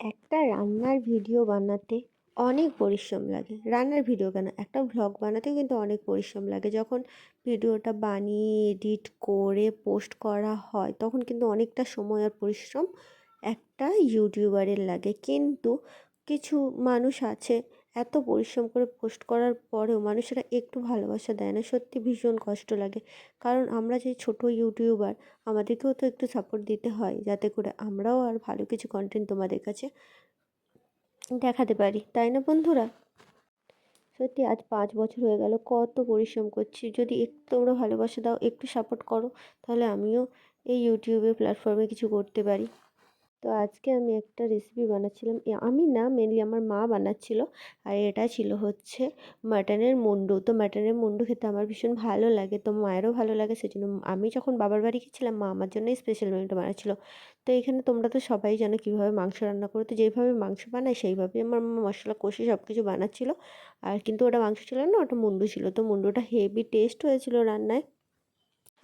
একটা রান্নার ভিডিও বানাতে অনেক পরিশ্রম লাগে। রান্নার ভিডিও কেন? একটা ভ্লগ বানাতেও কিন্তু অনেক পরিশ্রম লাগে। যখন ভিডিওটা বানিয়ে এডিট করে পোস্ট করা হয়, তখন কিন্তু অনেকটা সময় আর পরিশ্রম একটা ইউটিউবারের লাগে। কিন্তু কিছু মানুষ আছে এত পরিশ্রম করে পোস্ট করার পরেও মানুষেরা একটু ভালোবাসা দেয় না। সত্যি ভীষণ কষ্ট লাগে। কারণ আমরা যে ছোটো ইউটিউবার, আমাদেরকেও তো একটু সাপোর্ট দিতে হয় যাতে করে আমরাও আর ভালো কিছু কন্টেন্ট তোমাদের কাছে দেখাতে পারি। তাই না বন্ধুরা? সত্যি আজ পাঁচ বছর হয়ে গেল, কত পরিশ্রম করছি। যদি একটু তোমরা ভালোবাসা দাও, একটু সাপোর্ট করো, তাহলে আমিও এই ইউটিউবে প্ল্যাটফর্মে কিছু করতে পারি। তো আজকে আমি একটা রেসিপি বানাচ্ছিলাম। আমি না মেনলি আমার মা বানাচ্ছিল। আর এটা ছিল হচ্ছে মাটনের মুন্ডু। তো মাটনের মুন্ডু খেতে আমার ভীষণ ভালো লাগে। তো মায়েরও ভালো লাগে, সেজন্য আমি যখন বাবার বাড়ি গেছিলাম, মা আমার জন্যই স্পেশাল মেনুটা বানাচ্ছিল। তো এখানে তোমরা তো সবাই জানো কীভাবে মাংস রান্না করো। তো যেভাবে মাংস বানায় সেইভাবেই আমার মশলা কষে সব কিছু বানাচ্ছিলো। আর কিন্তু ওটা মাংস ছিল না, ওটা মুন্ডু ছিল। তো মুন্ডুটা হেভি টেস্ট হয়েছিল রান্নায়।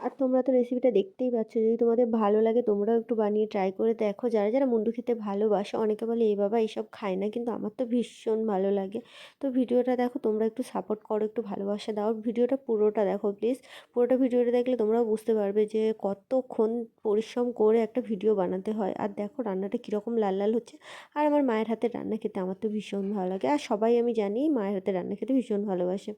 আর তোমরা তো রেসিপিটা দেখতেই পাচ্ছ। যদি তোমাদের ভালো লাগে, তোমরাও একটু বানিয়ে ট্রাই করে দেখো। যারা যারা মুন্ডু খেতে ভালোবাসো, অনেকে বলে এই বাবা এইসব খায় না। কিন্তু আমার তো ভীষণ ভালো লাগে। তো ভিডিওটা দেখো, তোমরা একটু সাপোর্ট করো, একটু ভালোবাসা দাও। ভিডিওটা পুরোটা দেখো প্লিজ পুরোটা ভিডিওটা দেখলে তোমরাও বুঝতে পারবে যে কতক্ষণ পরিশ্রম করে একটা ভিডিও বানাতে হয়। আর দেখো, রান্নাটা কীরকম লাল লাল হচ্ছে। আর আমার মায়ের হাতে রান্না খেতে আমার তো ভীষণ ভালো লাগে। আর সবাই আমি জানি, মায়ের হাতে রান্না খেতে ভীষণ ভালোবাসে।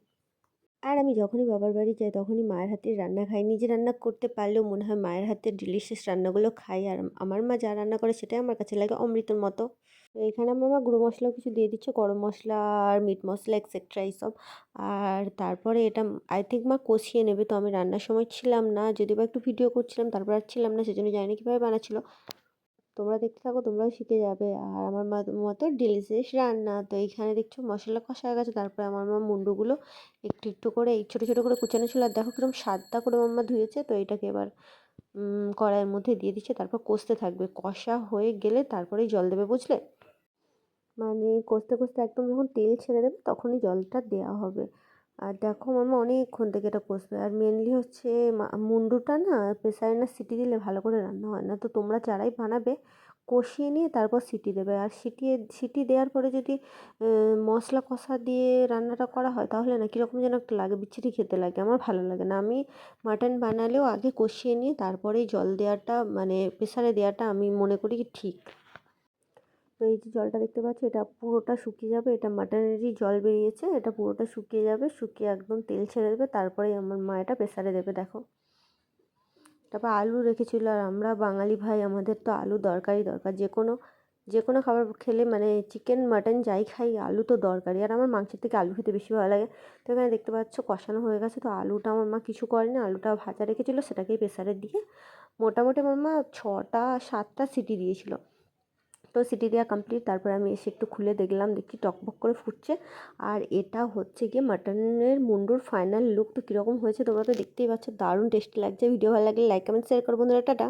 আর আমি যখনই বাবার বাড়ি যাই, তখনই মায়ের হাতের রান্না খাই। নিজে রান্না করতে পারলেও মনে হয় মায়ের হাতের ডিলিশিয়াস রান্নাগুলো খাই। আর আমার মা যা রান্না করে সেটাই আমার কাছে লাগে অমৃতর মতো। তো এখানে আমার মা গুঁড়ো মশলাও কিছু দিয়ে দিচ্ছে, গরম মশলা আর মিট মশলা এক্সেট্রা এইসব। আর তারপরে এটা আই থিঙ্ক মা কষিয়ে নেবে। তো আমি রান্নার সময় ছিলাম না যদি বা একটু ভিডিও করছিলাম, তারপর আর ছিলাম না, সেজন্য জানি না কীভাবে বানাচ্ছিল। তোমরা দেখতে থাকো, তোমরাও শিখে যাবে। আর আমার মা, মতো ডিলিশিয়াস রান্না। তো এইখানে দেখছ মশলা কষা হয়ে গেছে। তারপরে আমার মা মুন্ডুগুলো একটু একটু করে, এই ছোটো ছোটো করে কুচানো ছিল। আর দেখো কীরকম সাদটা করে মাম্মা ধুয়েছে। তো এটাকে এবার কড়াইয়ের মধ্যে দিয়ে দিচ্ছে। তারপর কষতে থাকবে। কষা হয়ে গেলে তারপরেই জল দেবে, বুঝলে? মানে কষতে কষতে একদম যখন তেল ছেড়ে দেবে, তখনই জলটা দেওয়া হবে। আর দেখো মামা অনেকক্ষণ থেকে এটা কষবে। আর মেনলি হচ্ছে মুন্ডুটা না প্রেসারে না সিটি দিলে ভালো করে রান্না হয় না। তো তোমরা যারাই বানাবে, কষিয়ে নিয়ে তারপর সিটি দেবে। আর সিটি সিটি দেওয়ার পরে যদি মশলা কষা দিয়ে রান্নাটা করা হয়, তাহলে না কীরকম যেন একটা লাগে, বিচ্ছিরি খেতে লাগে। আমার ভালো লাগে না। আমি মাটন বানালেও আগে কষিয়ে নিয়ে তারপরেই জল দেওয়াটা মানে প্রেসারে দেওয়াটা আমি মনে করি ঠিক। তো এই যে জলটা দেখতে পাচ্ছি, এটা পুরোটা শুকিয়ে যাবে। এটা মাটনেরই জল বেরিয়েছে, এটা পুরোটা শুকিয়ে যাবে, শুকিয়ে একদম তেল ছেড়ে দেবে তারপরে আমার মা এটা প্রেসারে দেবে, দেখো। তারপর আলু রেখেছিল, আর আমরা বাঙালি ভাই, আমাদের তো আলু দরকারই দরকার। যে কোনো যে কোনো খাবার খেলে মানে চিকেন, মাটন যাই খাই, আলু তো দরকারই। আর আমার মাংসের থেকে আলু খেতে বেশি ভালো লাগে। তো এখানে দেখতে পাচ্ছ, কষানো হয়ে গেছে। তো আলুটা আমার মা কিছু করেনি, আলুটা ভাজা রেখেছিলো, সেটাকেই প্রেসারে দিয়ে মোটামুটি আমার মা ছটা, সাতটা সিটি দিয়েছিলো। তো সিটি দেওয়া কমপ্লিট তারপর আমি এসে একটু খুলে দেখলাম দেখি টকবক করে ফুটছে। আর এটা হচ্ছে গিয়ে মাটনের মুন্ডুর ফাইনাল লুক তো কীরকম হয়েছে তোমরা তো দেখতেই পাচ্ছ, দারুণ টেস্টি লাগছে। ভিডিও ভালো লাগলে লাইক কমেন্ট শেয়ার করো বন্ধুরা, টাটা।